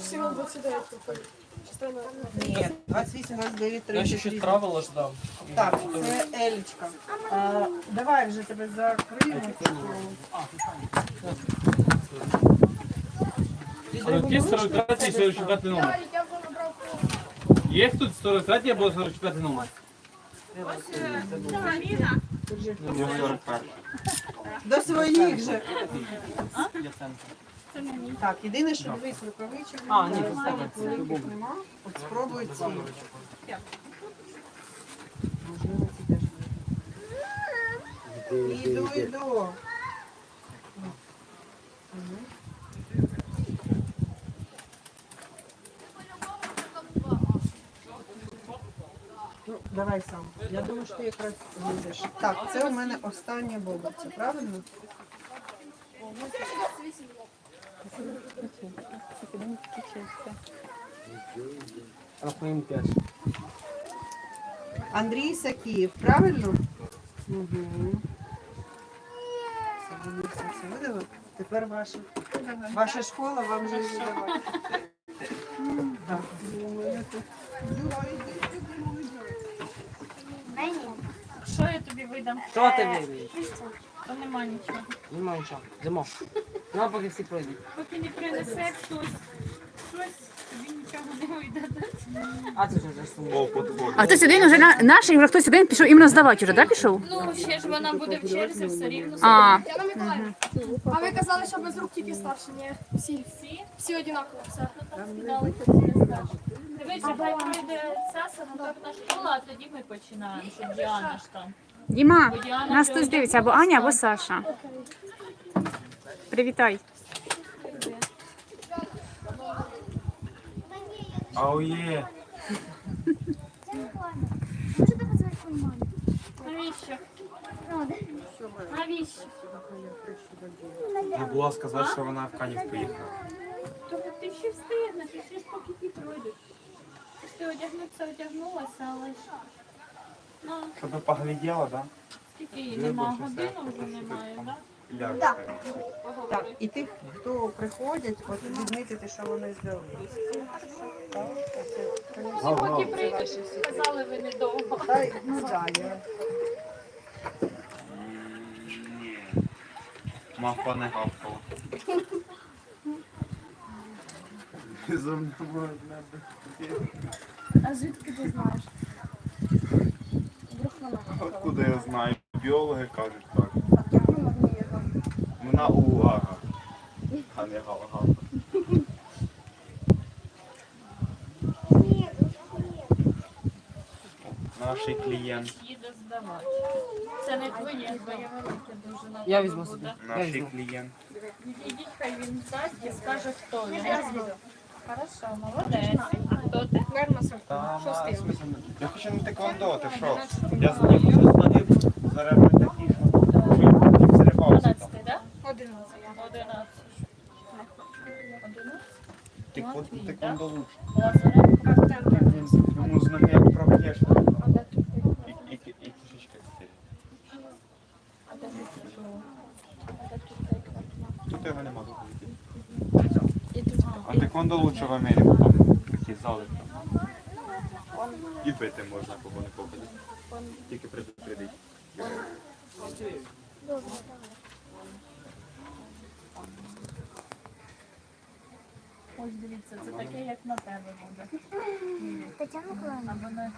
Всього 29 виходить. Частина Ні, 28, 29, Я ще 30. щось правила ждав. Так, це Елічка. А, давай вже тебе закриємо. Ті 43 і 44 номер. Є тут 43 або 44 номер? До своїх же. Центр. Так, єдине, що дивись рукавичок. А, ні, це великих нема. От спробуй ці. Можливо, ці теж. будуть. Іду, іду. Мгм. Ну, давай сам. Я думаю, що ти якраз вийдеш. Так, це у мене остання бобиця, правильно? Рахуємо 5. Андрій Сакіїв, правильно? Угу. Видали? Тепер ваша, ваша школа вам вже не давати. Що я тобі видам? Що ти вибієш? То нема нічого. Нема нічого. Йдемо. Ну, поки всі пройдуть. Поки не принесе хтось щось, тобі нічого не вийде. А це за сумно? А хтось один вже на наш, і вже хтось один пішов іменно здавати вже, так пішов? Ну, ще ж вона буде в черзі все рівно. А, Тетяна Миколаївна. А ви казали, що без рук тільки старші, ні? Всі. Всі? Всі однаково, все. Дали Дивися, хай пройде ця санаторна школа, а тоді ми починаємо, щоб Діана ж там. Діма, нас вже хтось дивиться, або Аня, або Саша. Привітай. Аує. Навіщо? Навіщо? Забула сказати, що вона в Канів поїхала. Тобто ти ще встигнеш, і ще ж поки ті пройдуть. Ти одягнутися, одягнулася, але ж. Ну, Щоб погляділа, так? скільки її нема, годину вже немає, так? Да? Так, і тих, хто приходять, от відмітити, що вони здали. Так. Поки прийдеш, сказали ви недовго. Ну, да, я. Мавпа не гавкала. За мною А звідки ти знаєш? Откуда я знаю? Біологи кажуть так. А хто вона вміє там? Вона увага. А не гава-гава. Наш клієнт. Їде здавати. Це не твоє, твоє велике дуже на Я візьму собі. Наш клієнт. Відійдіть, хай він дасть і скаже, хто він. Хорошо, молодець. А хто ти? Та, в Я хочу на таеквондо, ти що? Я з ним. Зараз ми такі, що зривався там. 12, так? Одинадцять. 11. 11? Таеквондо таеквондо лучше. І, кишечка. А ти? А тут його нема. тільки. І тут лучше в Америку, там такі зали. І бити можна, кого не попаде. Тільки предупредить. Ось дивіться, це таке, як на тебе буде. Тетяна Миколаївна, Або на